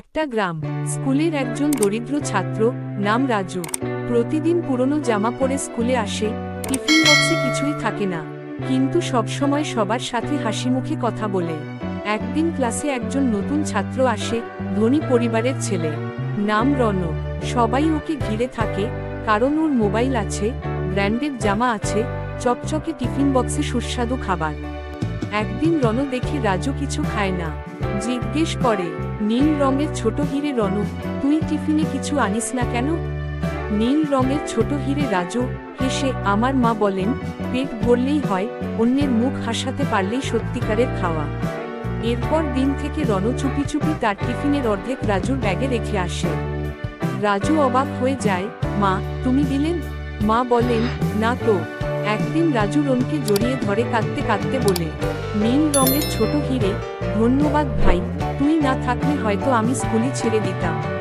একটা গ্রাম, স্কুলের একজন দরিদ্র ছাত্র, নাম রাজু। প্রতিদিন পুরনো জামা পরে স্কুলে আসে, টিফিন বক্সে কিছুই থাকে না। কিন্তু সবসময় সবার সাথে হাসি মুখে কথা বলে। একদিন ক্লাসে একজন নতুন ছাত্র আসে, ধনী পরিবারের ছেলে। নাম রণ সবাই ওকে ঘিরে থাকে, কারণ ওর মোবাইল আছে ব্র্যান্ডেড জামা আছে, চকচকে টিফিন বক্সে সুস্বাদু খাবার। একদিন রণ দেখে রাজু কিছু খায় না। জিজ্ঞেস করে, নীল রঙের ছোট হিরে রণ, তুই টিফিনে কিছু আনিস না কেন? নীল রঙের ছোট হিরে রাজু, হেসে আমার মা বলেন, পেট ভরলেই হয়, অন্যের মুখ হাসাতে পারলেই সত্যিকারের খাওয়া। এরপর দিন থেকে রণ চুপি চুপি তার টিফিনের অর্ধেক রাজুর ব্যাগে রেখে আসে। রাজু অবাক হয়ে যায়, মা, তুমি দিলেন? মা বলেন, না তো। একদিন রাজু রনকে জড়িয়ে ধরে কাঁদতে কাঁদতে বলে, নীল রঙের ছোট হিরে, ধন্যবাদ ভাই, তুই না থাকলে হয়তো আমি স্কুলে ছেড়ে দিতাম।